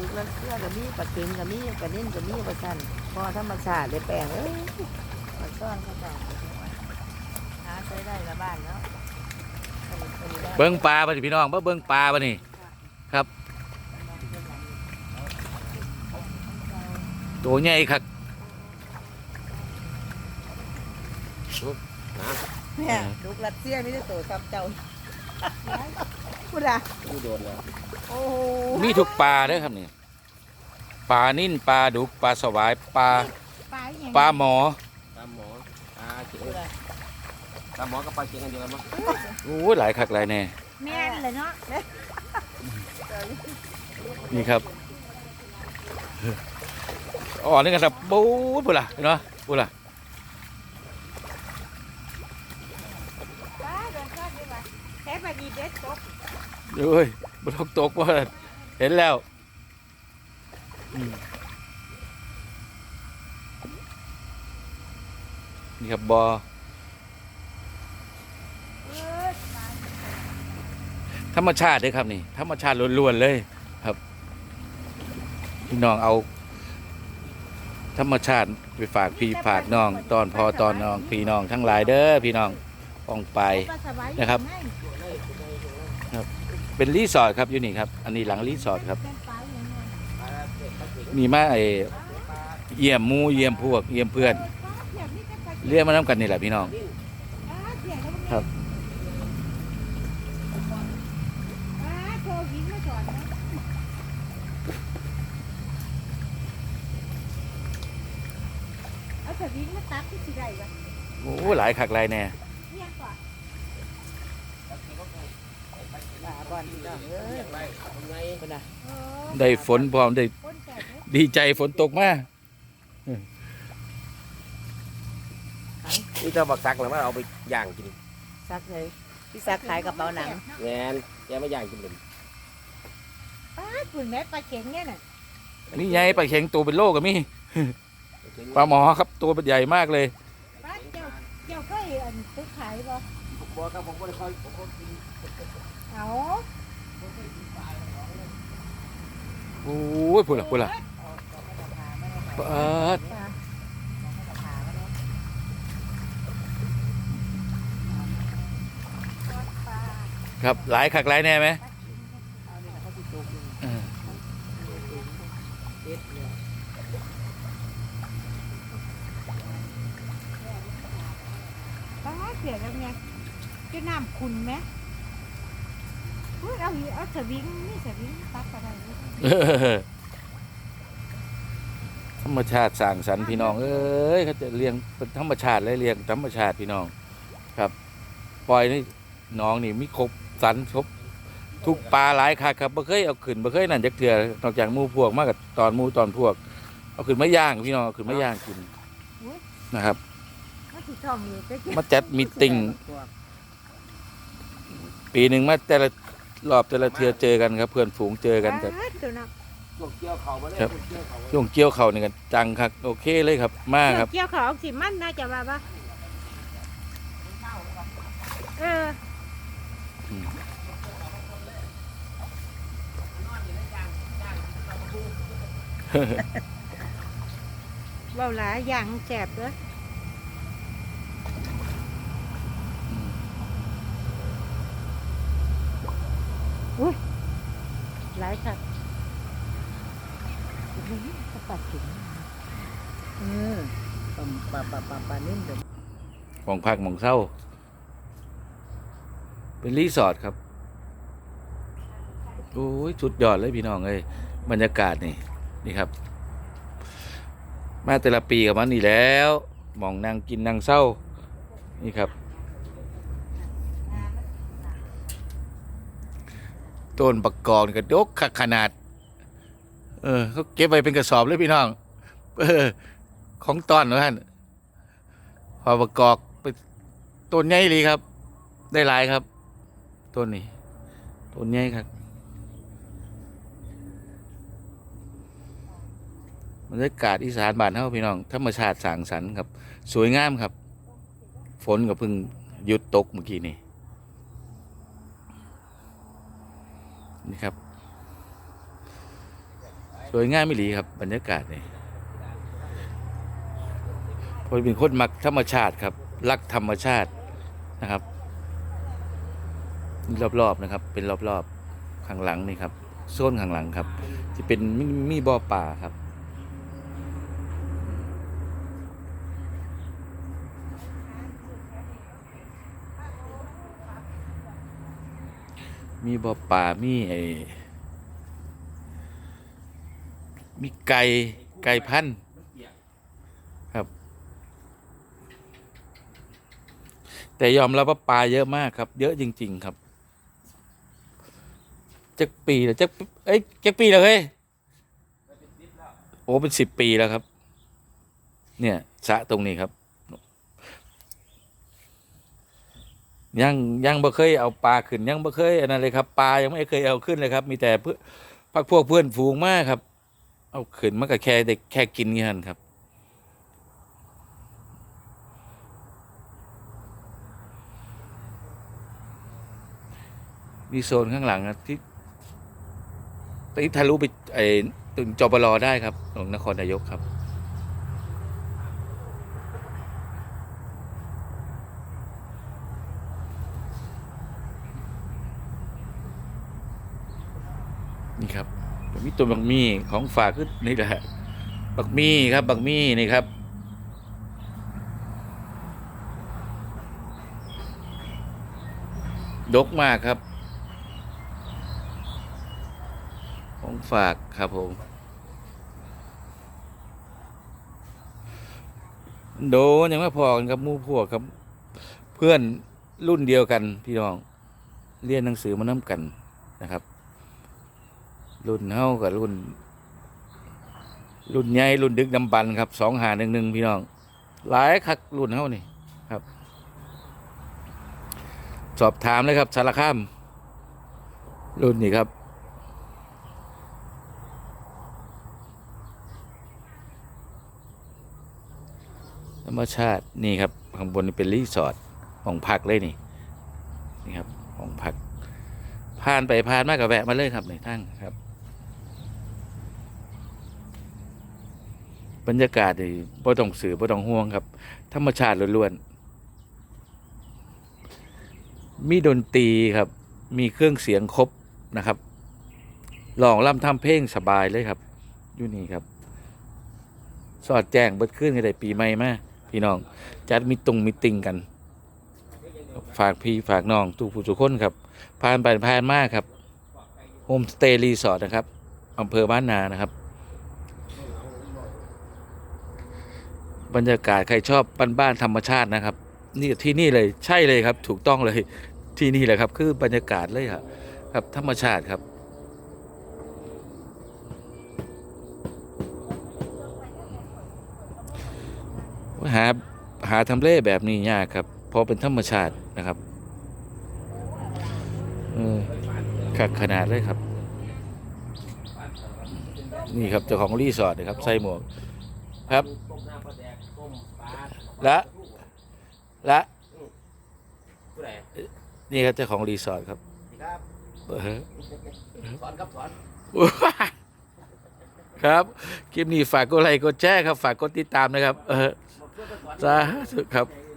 ทุกแล้วเสื้อกับมีปลาเค็งกับมีปลานิ่นกับมีปลาชันพอธรรมชาติเลยแปลงเอ้ยมาซ่อนเขาจ้ะหาใช้ได้ละบ้านเนาะอันนี้อันนี้ได้เบิ้งปลาบ่นี่พี่น้องเบิ่งเบิ้งปลาบ่นี่ครับตัวใหญ่คักเนี่ยลูกรัสเซียไมแต่ได้โตซ้ำเจ้าพูดอะผู้โดนแล้ว โอ้โหมีทุกปลาเด้อครับนี่ปลานิ่นปลาดุกปลาสวายปลาปลาอย่างปลาหมอตามหมอตาเจ๋งตามหมอกับปลาเจ๋งกันเดียวกันมั้งโอ้ยหลายคักหลายแน่แม่นเลยเนาะนี่ครับอ๋อนี่กันครับบู๊ดพุ่นล่ะเห็นเนาะพุ่นล่ะปลาโดนทอดดีกว่าแค่ปลาดีเด็ดตก เอ้ยบ่ต้องตกว่าเห็นแล้วนี่ครับบอธรรมชาติเด้อครับนี่ธรรมชาติล้วนๆเลยครับพี่น้องเอา ธรรมชาติไปฝากพี่ฝากน้อง ตอนพอตอนน้องพี่น้องทั้งหลายเด้อพี่น้องอองไปนะครับอยู่ เป็นรีสอร์ทครับอยู่นี่ครับ อันนี้หลังรีสอร์ทครับในเป็นปลาอย่างเงี้ยปลาเจ๋งปลาเจ๋งมีมาไอเยี่ยมหมูเยี่ยมพวกเยี่ยมเพื่อนปลาเสียบนี่ก็ปลาเรียกมาน้ำกันนี่แหละพี่น้องปลาเสียบแล้วมันครับปลาโควิดมาสอนนะเอาสวิงมาตักที่สิได้วะโอ้หลายคักหลายแน่เนี่ยก่ อนลาบอนพี่น้องเอ้ยไปทำไงพูดอะเออได้ฝนพร้อมได้คนแก่เนี่ยดีใจฝนตกมานี่ถ้าบักซักแล้วมันเอาไปย่างกินซักเลยพี่ซักขายกระเป๋าหนังแงนแกไม่ย่างกินเลยปลาคุณแม่ปลาเข็งเนี่ยน่ะนี่ไงปลาเข็งตัวเป็นโลกกับมีปลาหมอครับตัวเป็นใหญ่มากเลยปลาเจ้าเจ้าเคยอันซื้อขายบ่บอกครับผมก็เลยคอยผมก็กิน เอาโอ้ยพูดละพูดละเปิดปลาครับหลายคักหลายแน่ไหมเอาเนี่ยเขาติดตกอยู่เออเด็ดเลยปลาเสียแล้วไงจะน้ำคุณไหมอุ๊ ยเอาอีเอาสวิงนี่สวิงตักอะไรนี่เออธรรมชาติสร้างสรรค์พี่น้องเอ้ยเขาจะเลี้ยงเป็นธรรมชาติเลยเลี้ยงธรรมชาติพี่น้อง ครับ ปล่อยนี่น้องนี่มีครบสันครบทุกปลาหลายคักครับบ่เคยเอาขึ้นบ่เคยนั่นจักเถื่อนอกจากหมู่พวกมากับตอนหมู่ตอนพวก เอาขึ้นมาย่างพี่น้องเอาขึ้นมาย่างกินนะครับมันสิช่องอยู่จะมาจัดมีตติ้งปีหนึ่งมาแต่ละ รอบแต่ละเทือเจอกันครับ เพื่อนฝูงเจอกันกับตัวนักช่วงเกี่ยวเขามาเลยครับช่วงเกี่ยวเขาช่วงเกี่ยวเขานี่กันจังครับโอเคเลยครับ มากครับเกี่ยวเขาสิมันน่าจะว่าปะเอออืมเบาหลายอย่างแสบเลยอุ้ยหลายค่ะอุ้ยกระปัดถึงเออปลาปลาปลาปลาปลานิ่มเดี๋ยวของพักมองเศร้า เป็นรีสอร์ทครับ โอ้ยสุดยอดเลยพี่น้องเอ้ยบรรยากาศนี่ นี่ครับ มาแต่ละปีกับมันนี่แล้วหมองนั่งกินนั่งเศร้า นี่ครับ ต้นประกอบนี่ก็ดกคักขนาด เออเขาเก็บไว้เป็นกระสอบเลยพี่น้อง เออ ของตอนนะท่านพอประกอบไปต้นใหญ่เลยครับ ได้หลายครับต้นนี้ต้นใหญ่ครับบรรยากาศอีสานบ้านเฮาพี่น้องธรรมชาติสางสรรค์ครับ สวยงามครับ ฝนก็เพิ่งหยุดตกเมื่อกี้นี่ นี่ครับ สวยงามไม่หลีครับ บรรยากาศนี่พอเป็นคนมักธรรมชาติครับ รักธรรมชาตินะครับรอบๆนะครับ เป็นรอบๆข้างหลังนี่ครับโซนข้างหลังครับ ที่เป็นมีมีบ่อป่าครับ มีบ่อป่ามีไอ้มีไก่ไก่พันธุ์ครับ แต่ยอมรับว่าปลาเยอะมากครับ เยอะจริง ๆ ครับจักปีแล้วจักเอ้ยจักปีแล้วเฮ้ยโอ้เป็นสิบปีแล้วครับ เนี่ยสะตรงนี้ครับ ยังยังบ่เคยเอาปลาขึ้นยังบ่เคยอันนั้นเลยครับปลายังไม่เคยเอาขึ้นเลยครับ มีแต่เพื่อพักพวกเพื่อนฝูงมากครับ เอาขึ้นมันก็แค่เด็กแค่กินเงี้ฮันครับมีโซนข้างหลังนะที่ที่ทะลุไปไอ้ถึงจปรได้ครับของนครนายกครับ ครับมีตัวบักมี่ของฝากขึ้นนี่แหละ บักมี่ครับ บักมี่นี่ครับ ดกมากครับ ของฝากครับผม โดนยังไม่พอกันครับมู่พวกครับ เพื่อนรุ่นเดียวกันพี่น้อง เรียนหนังสือมาน้ำกันนะครับ รุ่นเฮากับรุ่น รุ่นใหญ่รุ่นดึกดำบรรพ์ครับสองหาหนึ่งหนึ่งพี่น้อง หลายคักรุ่นเฮานี่ครับ สอบถามเลยครับสารคาม รุ่นนี้ครับธรรมชาตินี่ครับข้างบนนี่เป็นรีสอร์ทของพักเลยนี่นี่ครับของพักผ่านไปผ่านมากกับแวะมาเลยครับในทั้งครับ บรรยากาศนี่บ่ต้องสื่อบ่ต้องห่วงครับ ธรรมชาติล้วนๆมีดนตรีครับ มีเครื่องเสียงครบนะครับลองล่ำทำเพลงสบายเลยครับอยู่นี่ครับ สอดแจ้งเบิดขึ้นกันได้ปีใหม่มาพี่น้อง จัดมีตรงมีติงกัน ฝากพี่ฝากน้องทุกผู้ทุกคนครับผ่านไปผ่านมากครับโฮมสเตย์รีสอร์ทนะครับอำเภอบ้านนานะครับ บรรยากาศใครชอบบ้านๆธรรมชาตินะครับ นี่ที่นี่เลยใช่เลยครับ ถูกต้องเลยที่นี่แหละครับ คือบรรยากาศเลยครับครับธรรมชาติครับหาหาทำเลแบบนี้ยากครับเพราะเป็นธรรมชาตินะครับเออขักขนาดเลยครับ นี่ครับเจ้าของรีสอร์ทนะครับใส่หมวกครับ และและผู้ใดนี่ครับเจ้าของรีสอร์ทครับดีครับเออสอนครับสอนครับคลิปนี้ฝากกดไลค์กดแชร์ครับ ฝากกดติดตามนะครับ เออบอกช่วยกันสอนสาธุครับเ